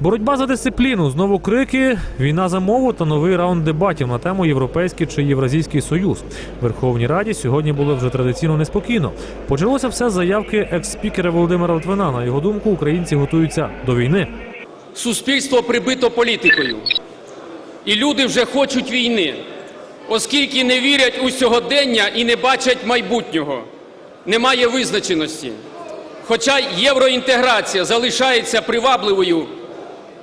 Боротьба за дисципліну, знову крики, війна за мову та новий раунд дебатів на тему Європейський чи Євразійський Союз. Верховній Раді сьогодні було вже традиційно неспокійно. Почалося все з заявки екс-спікера Володимира Литвина. На його думку, українці готуються до війни. Суспільство прибито політикою, і люди вже хочуть війни, оскільки не вірять у сьогодення і не бачать майбутнього. Немає визначеності. Хоча євроінтеграція залишається привабливою,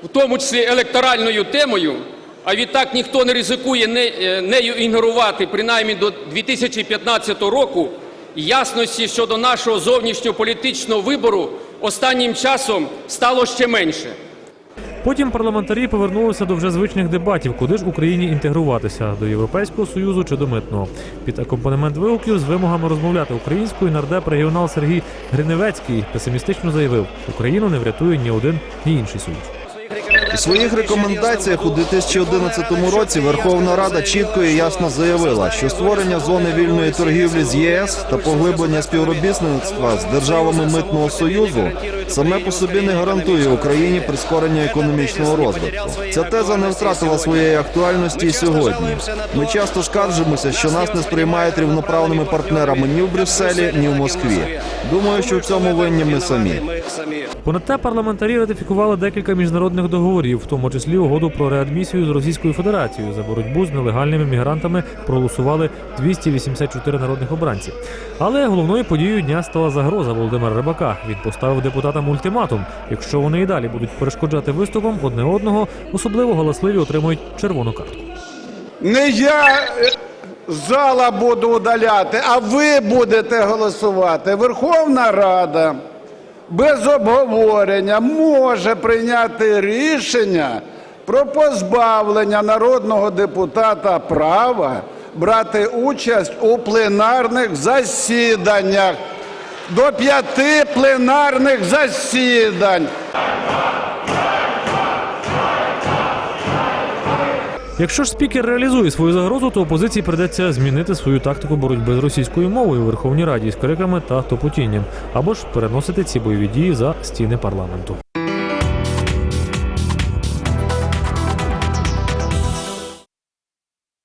в тому числі електоральною темою, а відтак ніхто не ризикує е, нею ігнорувати принаймні до 2015 року, ясності щодо нашого зовнішньополітичного вибору останнім часом стало ще менше. Потім парламентарі повернулися до вже звичних дебатів, куди ж Україні інтегруватися до Європейського союзу чи до митного. Під акомпанемент вигуків з вимогами розмовляти українською нардеп регіонал Сергій Гриневецький песимістично заявив: Україну не врятує ні один, ні інший союз. У своїх рекомендаціях у 2011 році Верховна Рада чітко і ясно заявила, що створення зони вільної торгівлі з ЄС та поглиблення співробітництва з державами митного союзу саме по собі не гарантує Україні прискорення економічного розвитку. Ця теза не втратила своєї актуальності і сьогодні. Ми часто скаржимося, що нас не сприймають рівноправними партнерами ні в Брюсселі, ні в Москві. Думаю, що в цьому винні ми самі. Понад те, парламентарі ратифікували декілька міжнародних договорів, в тому числі угоду про реадмісію з Російською Федерацією за боротьбу з нелегальними мігрантами проголосували 284 народних обранці. Але головною подією дня стала загроза Володимира Рибака. Він поставив депутатам ультиматум. Якщо вони і далі будуть перешкоджати виступам одне одного, особливо галасливі отримують червону картку. Не я е, зала буду удаляти, а ви будете голосувати. Верховна Рада без обговорення може прийняти рішення про позбавлення народного депутата права брати участь у пленарних засіданнях. До п'яти пленарних засідань. Якщо ж спікер реалізує свою загрозу, то опозиції придеться змінити свою тактику боротьби з російською мовою у Верховній Раді з криками та топотінням, або ж переносити ці бойові дії за стіни парламенту.